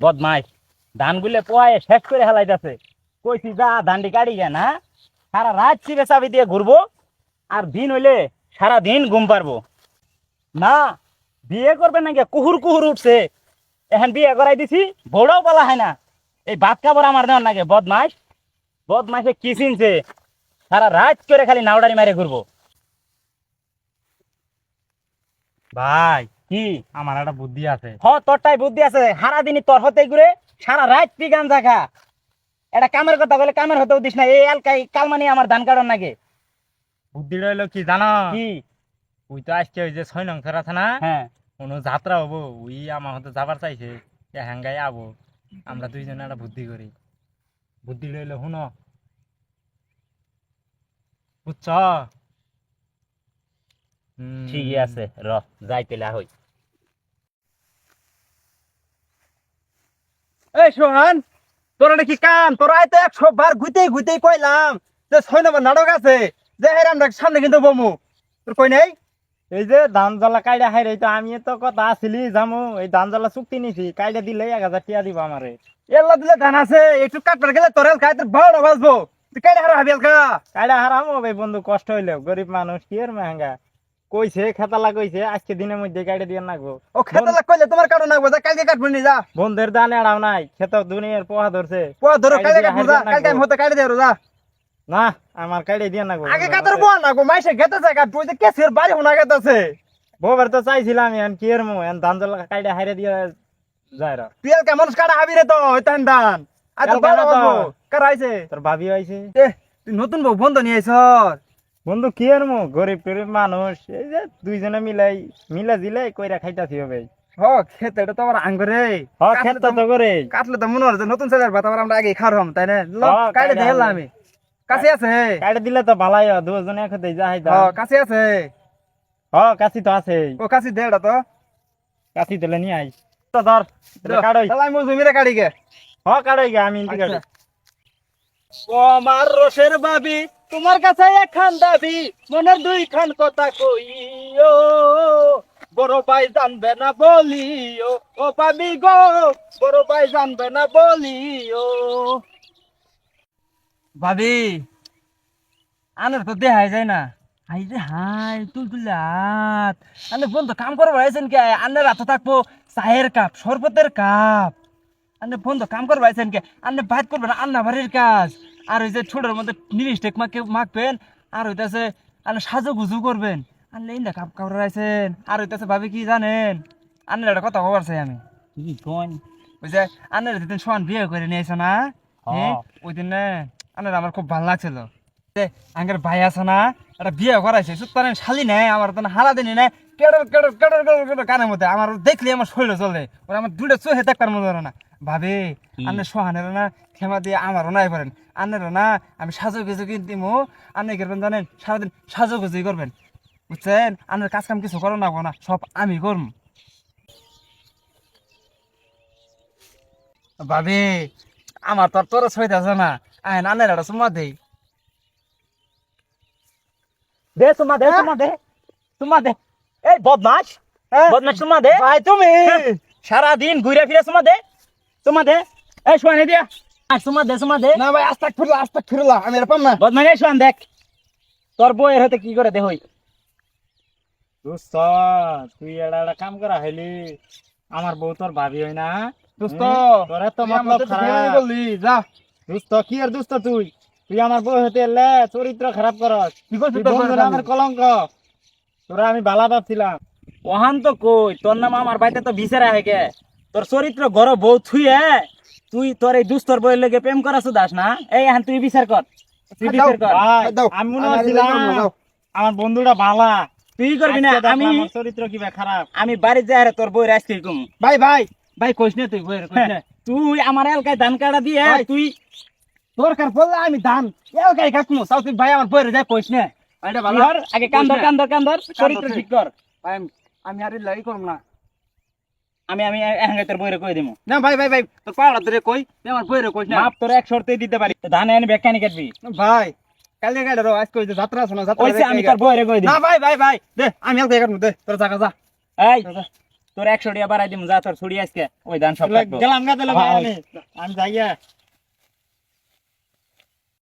বদমাইশ। ধানগুলো পোয়ায় শেষ করে হেলাইতেছে। কইছি, যা, ধানটি কাটি গে না সারা রাত চিবে চাবি দিয়ে ঘুরবো আর দিন হইলে সারা দিন ঘুম পারব না, বিয়ে করবে নাকি কুহুর কুহুর উঠছে। এখন বিয়ে করাই দিছি বড়ও বলা হয় না। এই ভাত খাবার আমার দেওয়ার নাকি বদমাইশ। বদমাইশে কি চিনছে? সারা রাত করে খালি নাওডারি মারে ঘুরবো। ভাই কি? আমার একটা বুদ্ধি আছে। হ তোরটাই বুদ্ধি আছে। সারা দিনই তোর হতে ঘুরে সারা রাত তুই গান এটা কামের কথা বলে কামের হতেও দিস না। এই এলকাই কালমানি আমার ধান কাটন নাকি? বুদ্ধিটা হইল কি জানো? কি? ওই তো আজকে ওই যে ছয় নং ফের আছে না? হ্যাঁ। কোনো যাত্রা হব ওই আমার হতে যাবার চাইছে এ হ্যাঙ্গাই আবো। আমরা দুইজনে একটা বুদ্ধি করি। বুদ্ধি লইলো শুন। বুঝছ। ঠিকই আছে র যাই পেলা হই। এই সোহান তোর নাকি কাম তোর আয়তো একশো বার ঘুইতেই ঘুইতেই কইলাম যে ছয় নম্বর নাটক আছে যে হেরাম রাখ সামনে কিন্তু বমু। তোর কই নাই? এই যে ধান জ্বালা কাইডা হাই তো আমি তো কথা আসিলি যামু এই ধান জ্বালা চুক্তি নিছি কাইডা দিলে এক হাজার টিয়া দিব আমারে। এল্লা দিলে ধান আছে একটু কাটবার গেলে তোর খাই তোর বারোটা বাজবো তুই কেটে হারা হাবি এলকা কাইডা হারামো ভাই বন্ধু কষ্ট হইলেও গরিব মানুষ কি আর মেহেঙ্গা কইছে খেতালা কইছে আজকে দিনের মধ্যে কাইডা দিয়ে নাগবো। ও খেতে লাগ কইলে তোমার কাটো নাকবো যা কালকে কাটবো নি যা। বন্ধের দানে আড়াও নাই খেত দুনিয়ার পোহা ধরছে। পোয়া ধরো কালকে কাটবো যা কালকে আমি হতে কাটে দেবো যা। না আমার কাইডে দিয়ে নাগবো আগে কাতার বোয়া নাকবো মাইসে গেতে যায় কাটবো যে কেসের বাড়ি হোনা গেতেছে বউবার তো চাইছিলাম এন কি এর মু এন ধান জ্বালা কাইডা হাইরে দিয়ে যায় র। তুই এলকা মানুষ কাটা হাবি রে তো ওই তান ধান আর তো কালকে বারো না তো। বাজবো কার আইছে? তোর ভাবি আইছে। এ তুই নতুন বউ বন্ধ নিয়ে আইছ বন্ধু কি আর মু গরিব টরিব মানুষ। এই যে দুইজনে মিলাই মিলা জিলাই কইরা খাইতাছি হবে হ খেতে এটা তো আমার আঙ্গুরে। হ খেত তো করে কাটলে তো মনে হচ্ছে নতুন ছেলের ভাত আমরা আগে খাওয়াম তাই না? ল, হ্যাঁ, কাটে দেখলাম আমি। কাছে আছে? কাইডা দিলে তো ভালাই হয় দুজনে একসাথে যা হ কাছে আছে? হ কাছি তো আছে ও কাছে দে এটা তো। কাছি দিলে নিয়ে আই তো ধর কাড়ই তাহলে আমি জমিরে কাটি গে। হ কাড়ই গে আমি ইন্টি কাড়ি ও আমার রসের বাবি। তোমার কাছে একখান দাবি, মনের দুই খান কথা কইও। বড় ভাই জানবে না বলিও। ও বাবি গো, বড় ভাই জানবে না বলিও। ভাবি, আনের তো দেখাই যায় না। হাই রে হাই, তুল তুলে হাত। আনে ফোন তো কাম করবার আইছেন কে? আন্নের হাতে থাকব, চায়ের কাপ, শরবতের কাপ। আন্নে ফোন তো কাম করবার আইছেন কে? আন্নে ভাত করবেন আন্না বাড়ির কাজ। আর ওই যে ছোটোর মধ্যে নিরিস্টেক মাকে মাখবেন আর হইতাছে আর সাজু গুজু করবেন আন্নে ইন্দা কাপ কাপড় আইছেন আর হইতাছে ভাবি কি জানেন? আন্নের একটা কথা খবর চাই আমি। কি কোন? ওই যে আন্নের যেদিন সোয়ান বিয়ে করে নিয়ে আইছো না হ্যাঁ, ওই দিন না আমার খুব ভালো লাগছিল। যে আঙ্গের ভাই আছে না একটা বিয়ে করাইছে সুতরাং শালি নেই আমার তো হালা দিনই নেই কেডর কেডর কেডর কেডর কেডর কানের মধ্যে আমার দেখলে আমার শরীর চলে ওরা আমার দুটো চোখে দেখবার মতো না। ভাবে কি? সোহানের না ক্ষমা দিয়ে আমারও নাই পারেন আন্নের না আমি সাজু গুজু কিনতিমু আন্নে করবেন জানেন? সারাদিন সাজু গুজুই করবেন। বুঝছেন? আন্নের কাজ কাম কিছু করো না না সব আমি করম। ভাবি আমার তো আর তোর সইতে আছে না। আইন আনের একটা সুমা দেই। দে তোমা দে তোমা দে। তোমা দে। এই বদমাস হ্যাঁ? বদমাস তোমা দে। ভাই তুমি? সারা দিন ঘুরে ফিরে তোমা দে। তোমা দে। এই শোয়ানি দিয়া। আজ দে তোমা দে। না ভাই আস্তাক ফিরলা আস্তাক ফিরলা আমি না। দেখ। তোর বউয়ের হতে কি করে দে হই দোস্ত তুই এটা একটা কাম করা হইলি। আমার বউ তোর ভাবি হয় না দোস্ত তোর তো তুই মতলব আমাদের খারাপ। বললি যা। দোস্ত কি আর দোস্ত তুই? তুই আমার বউ হতে এলে চরিত্র খারাপ করস। কি করছিস তোর আমার কলঙ্ক। তোরা আমি বালা ভাবছিলাম। ওহান তো কই? তোর নাম আমার বাড়িতে তো বিচারা হেগে তোর চরিত্র গড় বউ থুয়ে তুই তোর এই দুস্তর বইয়ের লেগে প্রেম করাছ দাস না? এই এখন তুই বিচার কর। তুই বিচার কর। আমি মনে। আমার বন্ধুটা বালা। তুই করবি না আমি আমার চরিত্র কিবা খারাপ। আমি বাড়ি যাই রে তোর বউয়ের আজকে কম ভাই ভাই। ভাই কইস না তুই কইস না। তুই আমার এলাকায় ধান কাটা দিয়ে ভাই। তুই দরকার পড়লে আমি ধান এলাকায় কাটমু। সাউথ ভাই আমার বউয়ের যায় কইস না। তুই আগে কান্দর কান্দর কান্দর চরিত্র ঠিক কর। ভাই আমি আর লাগি করব না। আমি আমি এখন তোর বউয়ের কই দিমু? না ভাই ভাই ভাই তোর পাওড়া ধরে কই? আমার বইরে কই না। মাপ তোর এক শর্তেই দিতে পারি। ধান এনে বেকানি কাটবি। ভাই কালকে গাড়ি রো আজ কই যে যাত্রা শোনা যাত্রা ওইসে আমি তোর বইরে কই দিমু। না ভাই ভাই ভাই দে আমি এক কাটমু দে তোর জায়গা যা। এই তোর একশো টাকা বাড়াই দিম যা তোর ছুড়ি আজকে। ওই ধান সব থাকব। গেলাম গা আমি। আমি যাইয়া